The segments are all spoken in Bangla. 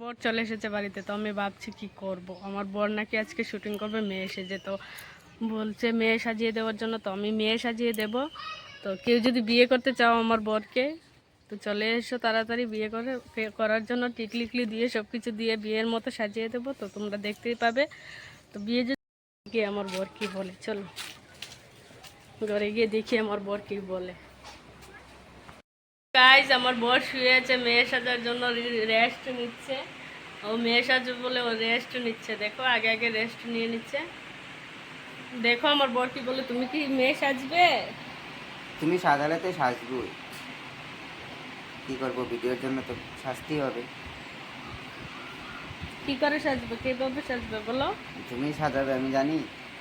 বর চলে এসেছে বাড়িতে, তো আমি ভাবছি কি করব? আমার বর নাকি আজকে শুটিং করবে, মেয়ে এসেছে তো বলছে মেয়ে সাজিয়ে দেওয়ার জন্য, তো আমি মেয়ে সাজিয়ে দেব। তো কেউ যদি বিয়ে করতে চাও আমার বরকে, তো চলে এসো তাড়াতাড়ি বিয়ে করে করার জন্য টিকলিকলি দিয়ে সব কিছু দিয়ে বিয়ের মতো সাজিয়ে দেবো, তো তোমরা দেখতেই পাবে। তো বিয়ে যদি গিয়ে আমার বর কি বলে, চলো। ঘরে গিয়ে দেখি আমার বর কি বলে। গাইজ আমার বর শুয়ে আছে মেয়ে সাজার জন্য রেস্ট নিচ্ছে। ও মেয়ে সাজবে বলে ও রেস্ট নিচ্ছে। দেখো আগে আগে রেস্ট নিয়ে নিচ্ছে। দেখো আমার বর কি বলে তুমি কি মেয়ে সাজবে? তুমি সাজালে তো সাজবই। কি করব ভিডিওর জন্য তো সাজতেই হবে। কি করে সাজবে? কীভাবে সাজবে বলো। তুমি সাজাবে আমি জানি।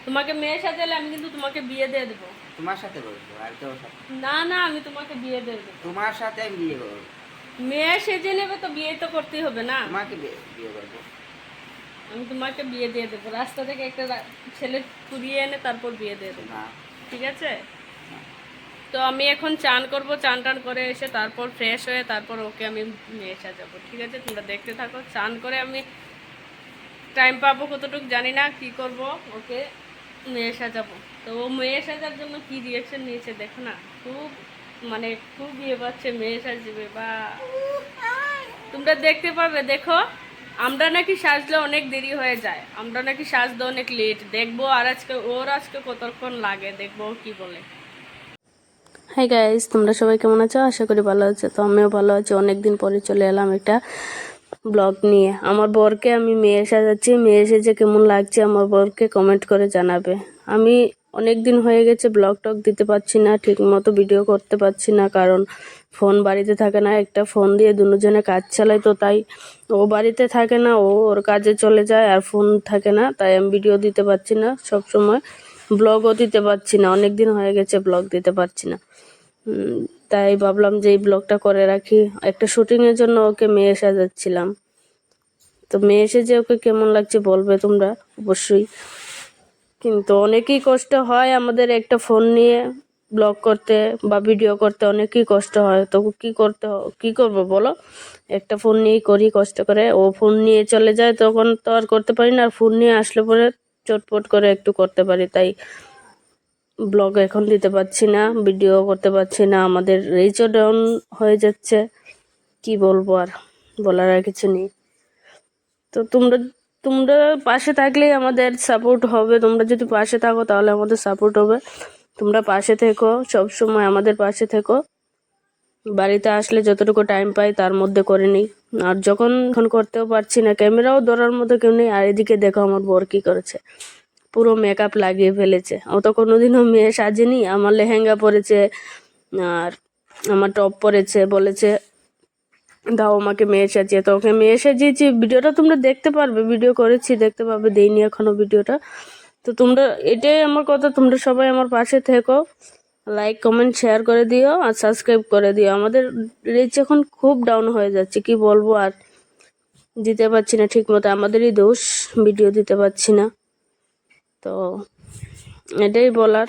তোমাকে মেয়ে সাজালে আমি কিন্তু তোমাকে বিয়ে দিয়ে দেবো। তোমার সাথে বলব আর কেউ সাথে? না না আমি তোমাকে বিয়ে দিয়ে দেবো। তোমার সাথে আমি বিয়ে করব। মেয়ে সেজে নেবে তো বিয়ে তো করতেই হবে না। তোমাকে বিয়ে করব। আমি তোমাকে বিয়ে দিয়ে দেবো। রাস্তা থেকে একটা ছেলে কুড়িয়ে এনে তারপর বিয়ে দিয়ে দেবো। ঠিক আছে? তো আমি এখন চান করব চান টান করে এসে তারপর ফ্রেশ হয়ে তারপর ওকে আমি মেয়ে সাজাবো। ঠিক আছে? তোমরা দেখতে থাকো। চান করে আমি টাইম পাবো কতটুকু জানি না কি করব ওকে মেয়ে সাজাবো। তো ও মেয়ে সাজার জন্য কি রিয়াকশন নিয়েছে দেখো না? খুব মানে খুব ইয়ে পাচ্ছে মেয়ে সাজবে, বা তোমরা দেখতে পাবে দেখো, আমরা নাকি সাজলে অনেক দেরি হয়ে যায়। আমরা নাকি সাজতে অনেক লেট দেখব আর আজকে, ওর আজকে কতক্ষণ লাগে, দেখব কি বলে। হাই গাইজ তোমরা সবাই কেমন আছো? আশা করি ভালো আছো। তো আমিও ভালো আছি। অনেকদিন পরে চলে এলাম একটা ব্লগ নিয়ে। আমার বরকে আমি মেয়ে সাজাচ্ছি। মেয়ে সেজে কেমন লাগছে আমার বরকে কমেন্ট করে জানাবে। আমি অনেক দিন হয়ে গেছে ব্লগ টক দিতে পারছি না ঠিক মতো ভিডিও করতে পারছি না, কারণ ফোন বাড়িতে থাকে না। একটা ফোন দিয়ে দুজনে কাজ চালাই তো তাই ও বাড়িতে থাকে না, ও ওর কাজে চলে যায় আর ফোন থাকে না, তাই আমি ভিডিও দিতে পারছি না। সব সময় ব্লগও দিতে পারছি না। অনেক দিন হয়ে গেছে ব্লগ দিতে পারছি না। তাই ভাবলাম যে এই ব্লগটা করে রাখি। একটা শুটিংয়ের জন্য ওকে মেয়ে সাজাচ্ছিলাম। তো মেয়ে এসেছে ওকে কেমন লাগছে বলবে তোমরা? অবশ্যই। কিন্তু অনেকই কষ্ট হয় আমাদের একটা ফোন নিয়ে ব্লগ করতে বা ভিডিও করতে, অনেকই কষ্ট হয়। তো কি করতে কি করব বলো? একটা ফোন নিয়েই করি, কষ্ট করে। ও ফোন নিয়ে চলে যায়, তখন তো আর করতে পারি না। আর ফোন নিয়ে আসলে পরে চটপট করে একটু করতে পারি। তাই ব্লগ এখন দিতে পারছি না, ভিডিও করতে পারছি না, আমাদের রিচও ডাউন হয়ে যাচ্ছে। কি বলব আর, বলার আর কিছু নেই। তো তোমরা তোমরা পাশে থাকলেই আমাদের সাপোর্ট হবে। তোমরা যদি পাশে থাকো তাহলে আমাদের সাপোর্ট হবে। তোমরা পাশে থেকো সব সময় আমাদের পাশে থেকো। বাড়িতে আসলে যতটুকু টাইম পাই তার মধ্যে করে নিই। আর যখন এখন করতেও পারছি না ক্যামেরাও ধরার মতো কেউ নেই। আর এদিকে দেখো আমার বর কি করেছে। পুরো মেকআপ লাগিয়ে ফেলেছে। ও তো কোনোদিনও মেয়ে সাজেনি, আমার লেহেঙ্গা পরেছে, আর আমার টপ পরেছে, বলেছে, দাও আমাকে মেয়ে সাজিয়ে, তো ওকে মেয়ে সাজিয়েছি, ভিডিওটা তোমরা দেখতে পারবে, ভিডিও করেছি, দেখতে পাবে, দেইনি এখনও ভিডিওটা। তো তোমরা, এটাই আমার কথা, তোমরা সবাই আমার পাশে থেকো লাইক কমেন্ট শেয়ার করে দিও, আর সাবস্ক্রাইব করে দিও। আমাদের রিচ এখন খুব ডাউন হয়ে যাচ্ছে, কি বলব, আর দিতে পারছি না ঠিক মতো আমাদেরই দোষ ভিডিও দিতে পারছি না। তো এটাই বলার।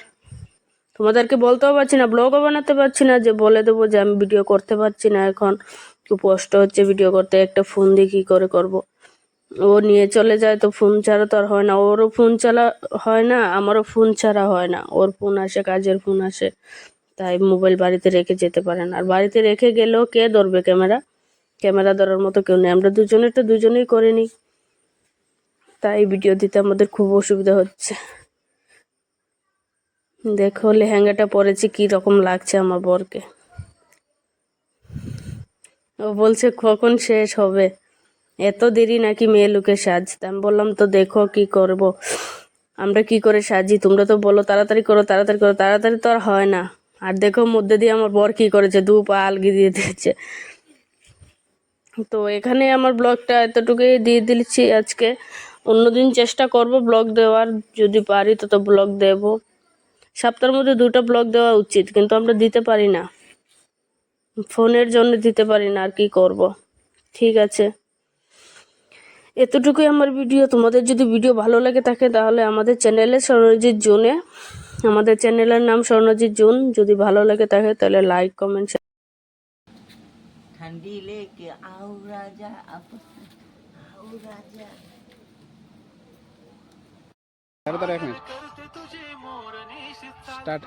তোমাদেরকে বলতেও পারছি না ব্লগও বানাতে পারছি না, যে বলে দেবো যে আমি ভিডিও করতে পারছি না এখন। খুব কষ্ট হচ্ছে ভিডিও করতে, একটা ফোন দিয়ে কী করে করব। ও নিয়ে চলে যায় তো ফোন ছাড়া তো আর হয় না। ওরও ফোন চালা হয় না, আমারও ফোন ছাড়া হয় না। ওর ফোন আসে, কাজের ফোন আসে। তাই মোবাইল বাড়িতে রেখে যেতে পারে না। আর বাড়িতে রেখে গেলেও কে ধরবে ক্যামেরা ক্যামেরা ধরার মতো কেউ নেই। আমরা দুজনে তো দুজনেই করে নিই। তাই ভিডিও দিতে আমাদের খুব অসুবিধা হচ্ছে। দেখো, লেহেঙ্গাটা পরেছি, কি রকম লাগছে আমার বরকে। ও বলছে, কখন শেষ হবে? এত দেরি নাকি মেয়ে লোকে সাজতে? আমি বললাম, তো দেখো কি করব। আমরা কি করে সাজি? তোমরা তো বলো, তাড়াতাড়ি করো তাড়াতাড়ি করো, তাড়াতাড়ি তো আর হয় না। আর দেখো, মধ্যে দিয়ে আমার বর কি করেছে? দু পা আলগি দিয়ে দিয়েছে। তো এখানে আমার ব্লগটা এতটুকুই দিয়ে দিচ্ছি আজকে। অন্যদিন চেষ্টা করব ব্লগ দেওয়ার যদি পারি তো তো ব্লগ দেব সপ্তাহের মধ্যে দুটো ব্লগ দেওয়া উচিত কিন্তু আমরা দিতে পারি না ফোনের জন্য দিতে পারি না আর কি করব ঠিক আছে এতটুকুই আমার ভিডিও তোমাদের যদি ভিডিও ভালো লাগে থাকে তাহলে আমাদের চ্যানেলে স্বর্ণজিৎ জোনে আমাদের চ্যানেলের নাম স্বর্ণজিৎ জোন যদি ভালো লাগে থাকে তাহলে লাইক কমেন্ট ठंडी लेके आओ राजा अब ও রাজা তাড়াতাড়ি এক মিনিট। স্টার্ট